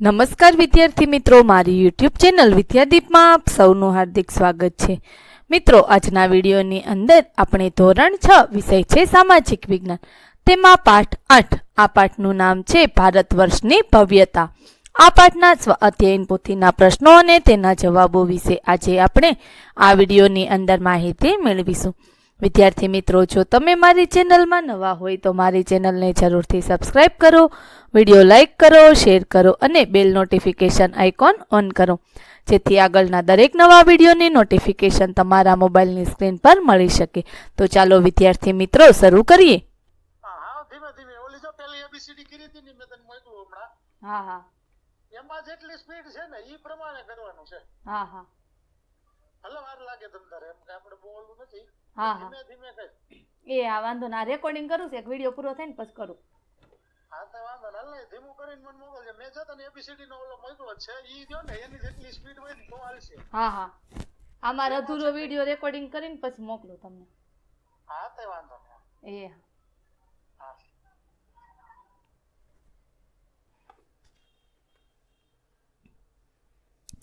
નમસ્કાર વિદ્યાર્થી મિત્રો, મારી યુટ્યુબ ચેનલ વિદ્યાદીપમાં આપ સૌનું હાર્દિક સ્વાગત છે. મિત્રો, આજના વિડીયોની અંદર આપણે ધોરણ છ વિષય છે સામાજિક વિજ્ઞાન. તેમાં પાઠ આઠ, આ પાઠનું નામ છે ભારત વર્ષની ભવ્યતા. આ પાઠના સ્વ અધ્યયન પોથીના પ્રશ્નો અને તેના જવાબો વિશે આજે આપણે આ વિડીયોની અંદર માહિતી મેળવીશું. વિદ્યાર્થી મિત્રો જો તમે મારી ચેનલમાં નવા હોય તો મારી ચેનલને જરૂરથી સબસ્ક્રાઇબ કરો વીડિયો લાઇક કરો શેર કરો અને બેલ નોટિફિકેશન આઇકોન ઓન કરો. જેથી આગળના દરેક નવા વિડીયોની નોટિફિકેશન તમારા મોબાઈલની સ્ક્રીન પર મળી શકે. તો ચાલો વિદ્યાર્થી મિત્રો શરૂ કરીએ. હા હા એમાં જેટલી સ્પીડ છે ને એ પ્રમાણે કરવાનું છે. હા હા. ભલે વાર લાગે તમ તારે એમ કે આપણે બોલવું નથી. હા હા. ધીમે ધીમે કર એ આ વાંધો ના. રેકોર્ડિંગ કરું છું એક વીડિયો પૂરો થાય ને પછી કરું. હા તો વાંધો ને. ધીમું કરીને મને મોકલજે. મેં જો તને એબીસીડી નો ઓલો મોકલો છે ઈ જો ને એની જેટલી સ્પીડ હોય ને તો હાલશે. હા હા. અમારો અધૂરો વીડિયો રેકોર્ડિંગ કરીને પછી મોકલું તમને. હા તો વાંધો નહીં એ હા.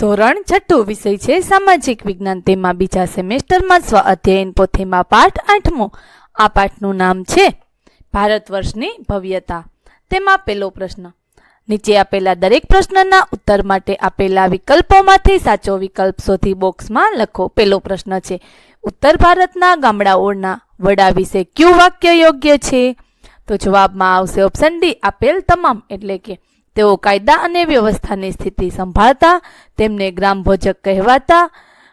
ધોરણ છઠ્ઠું વિષય છે સામાજિક વિજ્ઞાન. તેમાં બીજા સેમેસ્ટરમાં સ્વ અધ્યયન, પોથીમાં પાઠ, આઠમો. આ પાઠનું નામ છે ભારત વર્ષની ભવ્યતા. તેમાં પહેલો પ્રશ્ન. નીચે આપેલા દરેક પ્રશ્નના ઉત્તર માટે આપેલા વિકલ્પોમાંથી સાચો વિકલ્પ શોધી બોક્સમાં લખો. પહેલો પ્રશ્ન છે, ઉત્તર ભારતના ગામડાઓના વડા વિશે કયું વાક્ય યોગ્ય છે? તો જવાબમાં આવશે ઓપ્શન ડી આપેલ તમામ. એટલે કે તેઓ કાયદા અને વ્યવસ્થાની સ્થિતિ સંભાળતા, તેમને ગ્રામ ભોજક કહેવાતા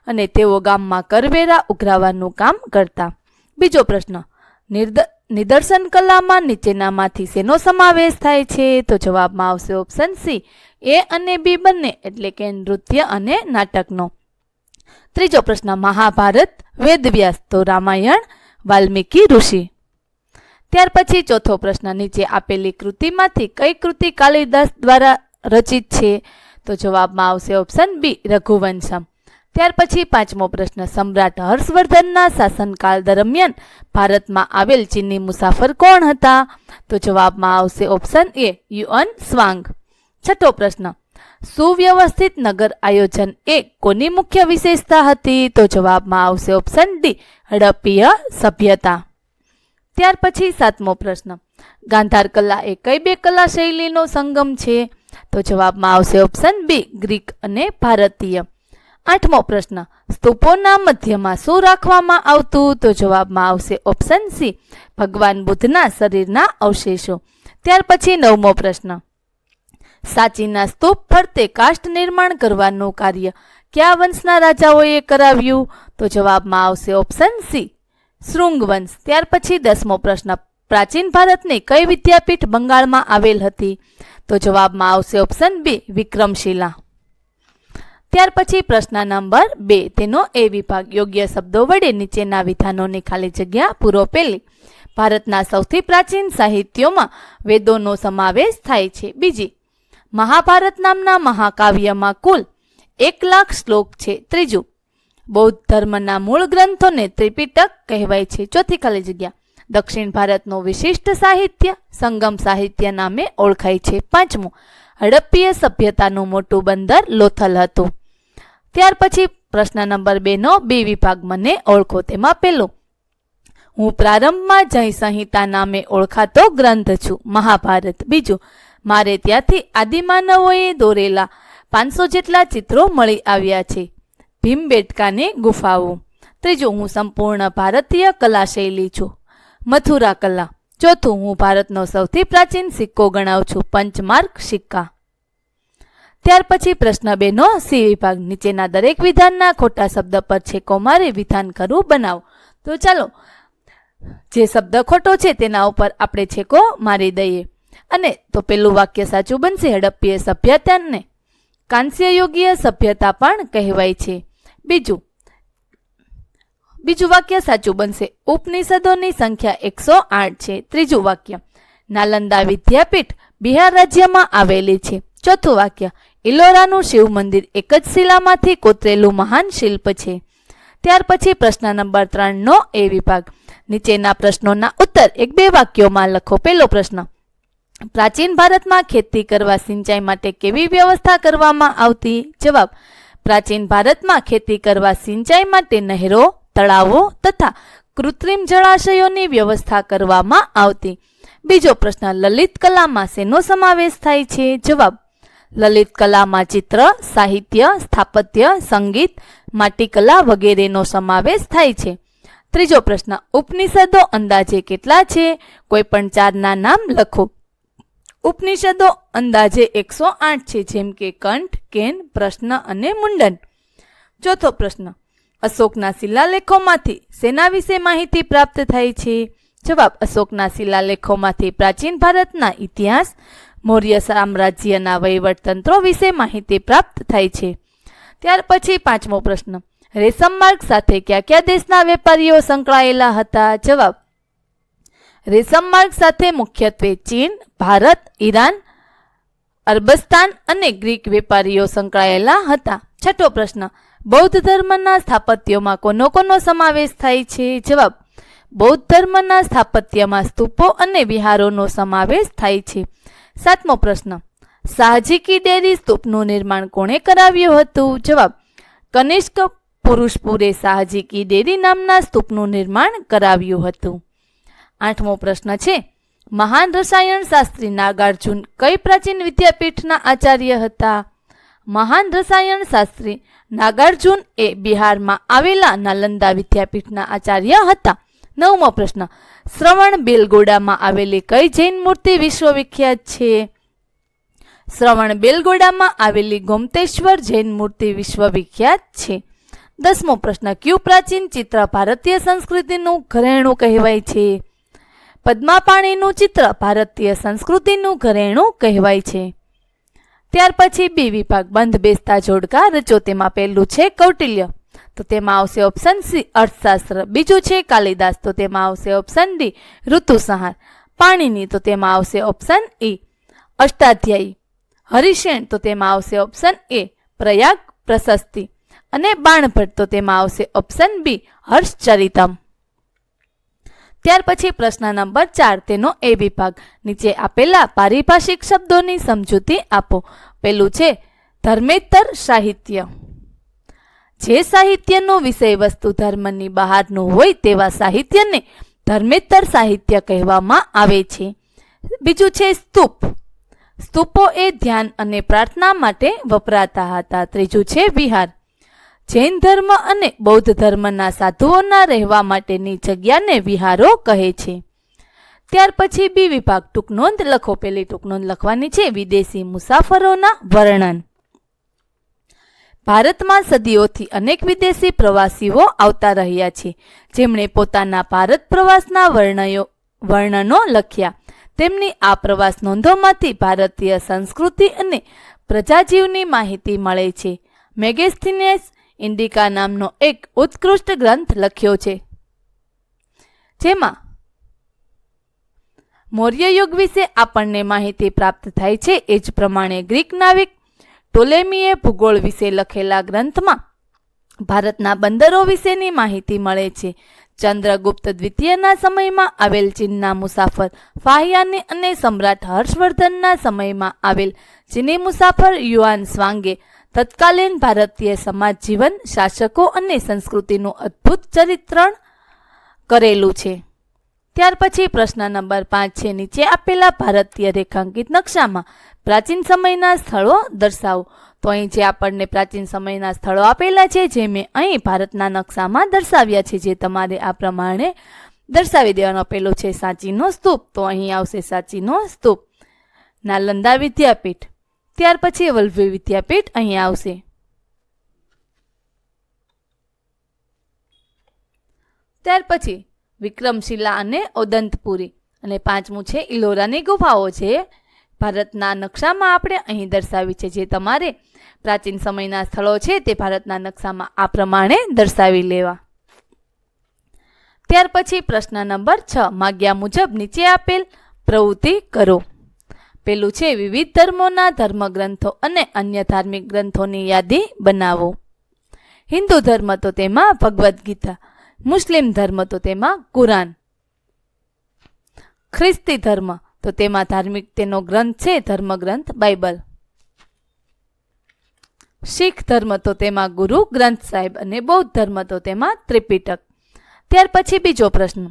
અને તેઓ ગામમાં કરવેરા ઉઘરાવવાનું કામ કરતા. બીજો પ્રશ્ન નિદર્શન કલામાં નીચેનામાંથી શેનો સમાવેશ થાય છે? તો જવાબમાં આવશે ઓપ્શન સી એ અને બી બંને, એટલે કે નૃત્ય અને નાટકનો. ત્રીજો પ્રશ્ન, મહાભારત, વેદવ્યાસ, તો રામાયણ, વાલ્મીકી ઋષિ. ત્યાર પછી ચોથો પ્રશ્ન નીચે આપેલી કૃતિમાંથી કઈ કૃતિ કાલિદાસ દ્વારા રચિત છે? તો જવાબમાં આવશે ઓપ્શન બી રઘુવંશમ. ત્યાર પછી પાંચમો પ્રશ્ન, સમ્રાટ હર્ષવર્ધનના શાસનકાળ દરમિયાન ભારતમાં આવેલ ચીની મુસાફર કોણ હતા? તો જવાબમાં આવશે ઓપ્શન એ યુઅન સ્વાંગ. છઠ્ઠો પ્રશ્ન, સુવ્યવસ્થિત નગર આયોજન એ કોની મુખ્ય વિશેષતા હતી? તો જવાબમાં આવશે ઓપ્શન ડી હડપ્પીય સભ્યતા. ત્યાર પછી સાતમો પ્રશ્ન. ગાંધાર કલા એ કઈ બે કલા શૈલીનો સંગમ છે? તો જવાબમાં આવશે ઓપ્શન બી ગ્રીક અને ભારતીય. આઠમો પ્રશ્ન. સ્તૂપોના મધ્યમાં શું રાખવામાં આવતું? તો જવાબમાં આવશે ઓપ્શન સી ભગવાન બુદ્ધના શરીરના અવશેષો. ત્યાર પછી નવમો પ્રશ્ન. સાચીના સ્તૂપ ફરતે કાષ્ટ નિર્માણ કરવાનું કાર્ય કયા વંશના રાજાઓએ કરાવ્યું? તો જવાબમાં આવશે ઓપ્શન સી શૃંગવંશ. ત્યાર પછી દસમો પ્રશ્ન. પ્રાચીન ભારતની કઈ વિદ્યાપીઠ બંગાળમાં આવેલ હતી? તો જવાબમાં આવશે ઓપ્શન બી વિક્રમશિલા. ત્યાર પછી પ્રશ્ન નંબર બે. તેનો એ વિભાગ યોગ્ય શબ્દો વડે નીચેના વિધાનોની ખાલી જગ્યા પૂરો પેલી. ભારતના સૌથી પ્રાચીન સાહિત્યોમાં વેદોનો સમાવેશ થાય છે. બીજી, મહાભારત નામના મહાકાવ્યમાં કુલ એક લાખ શ્લોક છે. ત્રીજું બૌદ્ધ ધર્મના મૂળ ગ્રંથોને ત્રિપિટક કહેવાય છે. ચોથી ખાલી જગ્યા. દક્ષિણ ભારતનું વિશિષ્ટ સાહિત્ય સંગમ સાહિત્ય નામે ઓળખાય છે. પાંચમું, હડપ્પીય સભ્યતાનું મોટું બંદર લોથલ હતું. ત્યાર પછી પ્રશ્ન નંબર બેનો બે વિભાગ મને ઓળખો, તેમાં પેલો, હું પ્રારંભમાં જય સંહિતા નામે ઓળખાતો ગ્રંથ છું, મહાભારત. બીજું, મારે ત્યાંથી આદિમાનવોએ દોરેલા પાંચસો જેટલા ચિત્રો મળી આવ્યા છે. ભીમબેટકાની ગુફાઓ ત્રીજું, હું સંપૂર્ણ ભારતીય કલા શૈલી છું. મથુરા કલા. ચોથું, હું ભારતનો સૌથી પ્રાચીન સિક્કો ગણાવું છું, પંચમાર્ક સિક્કા. ત્યાર પછી પ્રશ્ન બેનો, સી વિભાગ. નીચેના દરેક વિધાનના ખોટા શબ્દ પર છેકો કોમારે વિધાન કરવું બનાવો. તો ચાલો, જે શબ્દ ખોટો છે તેના ઉપર આપણે છેકો મારી દઈએ. અને તો પેલું વાક્ય સાચું બનશે, હડપ્પીય સભ્યતાને. કાંસ્ય યોગીય સભ્યતા પણ કહેવાય છે. બીજું. બીજું વાક્ય સાચું બનશે. ઉપનિષદોની સંખ્યા એકસો આઠ છે. ત્રીજું વાક્ય. નાલંદા વિદ્યાપીઠ બિહાર રાજ્યમાં આવેલી છે. ચોથું વાક્ય. ઇલોરાનું શિવ મંદિર એક જ શિલામાંથી કોતરેલું મહાન શિલ્પ છે. ત્યાર પછી પ્રશ્ન નંબર ત્રણ નો એ વિભાગ. નીચેના પ્રશ્નોના ઉત્તર એક બે વાક્યોમાં લખો. પહેલો પ્રશ્ન. પ્રાચીન ભારતમાં ખેતી કરવા સિંચાઈ માટે કેવી વ્યવસ્થા કરવામાં આવતી? જવાબ. પ્રાચીન ભારતમાં ખેતી કરવા સિંચાઈ માટે નહેરો, તળાવો તથા કૃત્રિમ જળાશયોની વ્યવસ્થા કરવામાં આવતી. બીજો પ્રશ્ન લલિત કલામાં શેનો સમાવેશ થાય છે? જવાબ, લલિત કલામાં ચિત્ર, સાહિત્ય, સ્થાપત્ય, સંગીત, માટીકલા વગેરેનો સમાવેશ થાય છે. ત્રીજો પ્રશ્ન, ઉપનિષદો અંદાજે કેટલા છે? કોઈ પણ ચારના નામ લખો. ઉપનિષદો અંદાજે એકસો આઠ છે, જેમ કે કંઠ, કેન, પ્રશ્ન અને મુંડન. ચોથો પ્રશ્ન, અશોકના શિલાલેખોમાંથી સેના વિશે માહિતી પ્રાપ્ત થાય છે? જવાબ, અશોકના શિલાલેખોમાંથી પ્રાચીન ભારતના ઇતિહાસ, મૌર્ય સામ્રાજ્યના વહીવટતંત્રો વિશે માહિતી પ્રાપ્ત થાય છે. ત્યાર પછી પાંચમો પ્રશ્ન, રેશમ માર્ગ સાથે કયા કયા દેશના વેપારીઓ સંકળાયેલા હતા? જવાબ રેશમ માર્ગ સાથે મુખ્યત્વે ચીન, ભારત, ઈરાન, અરબસ્તાન અને ગ્રીક વેપારીઓ સંકળાયેલા હતા. છઠ્ઠો પ્રશ્ન, બૌદ્ધ ધર્મના સ્થાપત્યોમાં કોનો કોનો સમાવેશ થાય છે? જવાબ, બૌદ્ધ ધર્મના સ્થાપત્યમાં સ્તૂપો અને વિહારોનો સમાવેશ થાય છે. સાતમો પ્રશ્ન શાહજી ડેરી સ્તૂપનું નિર્માણ કોણે કરાવ્યું હતું? જવાબ, કનિષ્ક પુરુષપુરે શાહજી કી ડેરી નામના સ્તૂપનું નિર્માણ કરાવ્યું હતું. આઠમો પ્રશ્ન છે, મહાન રસાયણ શાસ્ત્રી નાગાર્જુન કઈ પ્રાચીન વિદ્યાપીઠના આચાર્ય હતા? મહાન રસાયણ શાસ્ત્રી નાગાર્જુન એ બિહારમાં આવેલા નાલંદા વિદ્યાપીઠના આચાર્ય હતા. નવમો પ્રશ્ન, શ્રવણ બેલગોડામાં આવેલી કઈ જૈન મૂર્તિ વિશ્વવિખ્યાત છે? શ્રવણ બેલગોડામાં આવેલી ગોમતેશ્વર જૈન મૂર્તિ વિશ્વવિખ્યાત છે. દસમો પ્રશ્ન, ક્યુ પ્રાચીન ચિત્ર ભારતીય સંસ્કૃતિનું ઘરેણું કહેવાય છે? પદ્માપાણીનું ચિત્ર ભારતીય સંસ્કૃતિનું ઘરેણું કહેવાય છે. ત્યાર પછી બી વિભાગ બંધ બેસતા જોડકા રચો તેમાં પહેલું છે કૌટિલ્ય. તો તેમાં આવશે ઓપ્શન સી અર્થશાસ્ત્ર. બીજું છે કાલિદાસ, તો તેમાં આવશે ઓપ્શન ડી ઋતુસંહાર. પાણીની, તો તેમાં આવશે ઓપ્શન ઈ અષ્ટાધ્યાયી. હરિશેણ, તો તેમાં આવશે ઓપ્શન એ પ્રયાગ, પ્રશસ્તિ. અને બાણભટ્ટ, તો તેમાં આવશે ઓપ્શન બી હર્ષચરિતમ. ત્યાર પછી પ્રશ્ન નંબર ચાર, તેનો એ વિભાગ. નીચે આપેલા પારિભાષિક શબ્દોની સમજૂતી આપો. પેલું છે, ધર્મેતર સાહિત્ય. જે સાહિત્યનું વિષય વસ્તુ ધર્મની બહારનું હોય તેવા સાહિત્યને ધર્મેતર સાહિત્ય કહેવામાં આવે છે. બીજું છે, સ્તૂપ. સ્તૂપો એ ધ્યાન અને પ્રાર્થના માટે વપરાતા હતા. ત્રીજું છે, વિહાર. જૈન ધર્મ અને બૌદ્ધ ધર્મના સાધુઓના રહેવા માટેની જગ્યાને વિહારો કહે છે. ત્યાર પછી બી વિભાગ ટૂંક નોંધ લખો. પેલી ટૂંક નોંધ લખવાની છે. વિદેશી મુસાફરોના વર્ણન. ભારતમાં સદીઓથી અનેક વિદેશી પ્રવાસીઓ આવતા રહ્યા છે. જેમણે પોતાના ભારત પ્રવાસના વર્ણયો, વર્ણનો લખ્યા. તેમની આ પ્રવાસ નોંધોમાંથી ભારતીય સંસ્કૃતિ અને પ્રજાજીવની માહિતી મળે છે. મેગેસ્થિનેસ ઇન્ડિકા નામનો એક ઉત્કૃષ્ટ ગ્રંથ લખ્યો છે. જેમાં મૌર્ય યુગ વિશે આપણને માહિતી પ્રાપ્ત થાય છે એ જ પ્રમાણે ગ્રીક નાવિક ટોલેમીએ ભૂગોળ વિશે લખેલા ગ્રંથમાં ભારતના બંદરો વિશેની માહિતી મળે છે. ચંદ્રગુપ્ત દ્વિતીયના સમયમાં આવેલ ચીનના મુસાફર ફાહિયાની અને સમ્રાટ હર્ષવર્ધનના સમયમાં આવેલ ચીની મુસાફર યુઆન સ્વાંગે તત્કાલીન ભારતીય સમાજ જીવન, શાસકો અને સંસ્કૃતિનું અદ્ભુત ચરિત્રણ કરેલું છે. ત્યાર પછી પ્રશ્ન નંબર પાંચ છે. નીચે આપેલા ભારતીય રેખાંકિત નકશામાં પ્રાચીન સમયના સ્થળો દર્શાવો. તો અહીં જે આપણને પ્રાચીન સમયના સ્થળો આપેલા છે, જે મેં અહીં ભારતના નકશામાં દર્શાવ્યા છે, જે તમારે આ પ્રમાણે દર્શાવી દેવાનો પેલો છે સાચીનો સ્તૂપ. તો અહીં આવશે સાચીનો સ્તૂપ. નાલંદા વિદ્યાપીઠ. ત્યાર પછી વલ્લભી વિદ્યાપીઠ અહીં આવશે. ત્યાર પછી વિક્રમશિલા અને ઓદંતપુરી અને પાંચમું છે ઇલોરાની ગુફાઓ છે. ભારતના નકશામાં આપણે અહીં દર્શાવી છે જે તમારે પ્રાચીન સમયના સ્થળો છે તે ભારતના નકશામાં આ પ્રમાણે દર્શાવી લેવા. ત્યાર પછી પ્રશ્ન નંબર છ, માગ્યા મુજબ નીચે આપેલ પ્રવૃત્તિ કરો. પેલું છે, વિવિધ ધર્મોના ધર્મગ્રંથો અને અન્ય ધાર્મિક ગ્રંથોની યાદી બનાવો. હિન્દુ ધર્મ તો તેમાં ભગવદ્ ગીતા, મુસ્લિમ ધર્મ તો તેમાં કુરાન. ખ્રિસ્તી ધર્મ તો તેમાં ધાર્મિક તેનો ગ્રંથ છે, ધર્મગ્રંથ બાઇબલ. શીખ ધર્મ તો તેમાં ગુરુ, ગ્રંથ સાહેબ અને બૌદ્ધ ધર્મ તો તેમાં ત્રિપિટક. ત્યાર પછી બીજો પ્રશ્ન.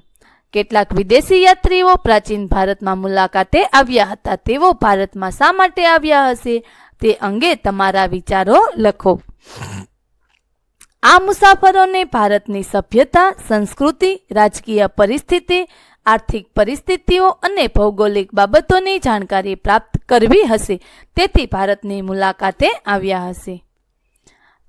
કેટલાક વિદેશી યાત્રીઓ પ્રાચીન ભારતમાં મુલાકાતે આવ્યા હતા. તેઓ ભારતમાં શા માટે આવ્યા હશે? તે અંગે તમારા વિચારો લખો. આ મુસાફરોને ભારતની સભ્યતા, સંસ્કૃતિ, રાજકીય પરિસ્થિતિ, આર્થિક પરિસ્થિતિઓ અને ભૌગોલિક બાબતોની જાણકારી પ્રાપ્ત કરવી હશે. તેથી ભારતની મુલાકાતે આવ્યા હશે.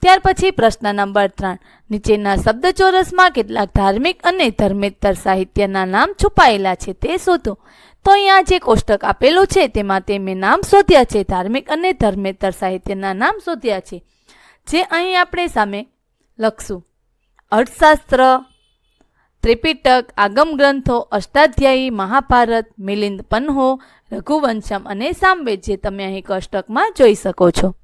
ત્યાર પછી પ્રશ્ન નંબર ત્રણ. નીચેના શબ્દચોરસમાં કેટલાક ધાર્મિક અને ધર્મેતર સાહિત્યના નામ છુપાયેલા છે તે શોધો. તો અહીંયા જે કોષ્ટક આપેલું છે તેમાં તે મેં નામ શોધ્યા છે, ધાર્મિક અને ધર્મેતર સાહિત્યના નામ શોધ્યા છે. જે અહીં આપણે સામે લખશું. અર્થશાસ્ત્ર, ત્રિપિટક, આગમ ગ્રંથો, અષ્ટાધ્યાયી, મહાભારત, મિલિંદ પન્હો, રઘુવંશમ અને સામવેદ જે તમે અહીં કોષ્ટકમાં જોઈ શકો છો.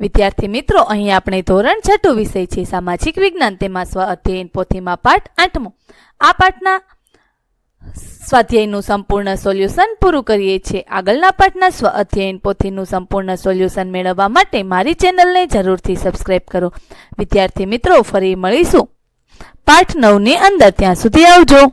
વિદ્યાર્થી મિત્રો, અહીં આપણે ધોરણ છઠ્ઠું વિષય છે, સામાજિક વિજ્ઞાન. તેમાં સ્વ અધ્યયન, પોથીમાં પાઠ, આઠમો. આ પાઠના સ્વાધ્યાયનું સંપૂર્ણ સોલ્યુશન પૂરું કરીએ છીએ. આગળના પાઠના સ્વ અધ્યયન, પોથીનું સંપૂર્ણ સોલ્યુશન મેળવવા માટે મારી ચેનલને જરૂરથી સબસ્ક્રાઇબ કરો. વિદ્યાર્થી મિત્રો, ફરી મળીશું. પાઠ નવની અંદર, ત્યાં સુધી આવજો.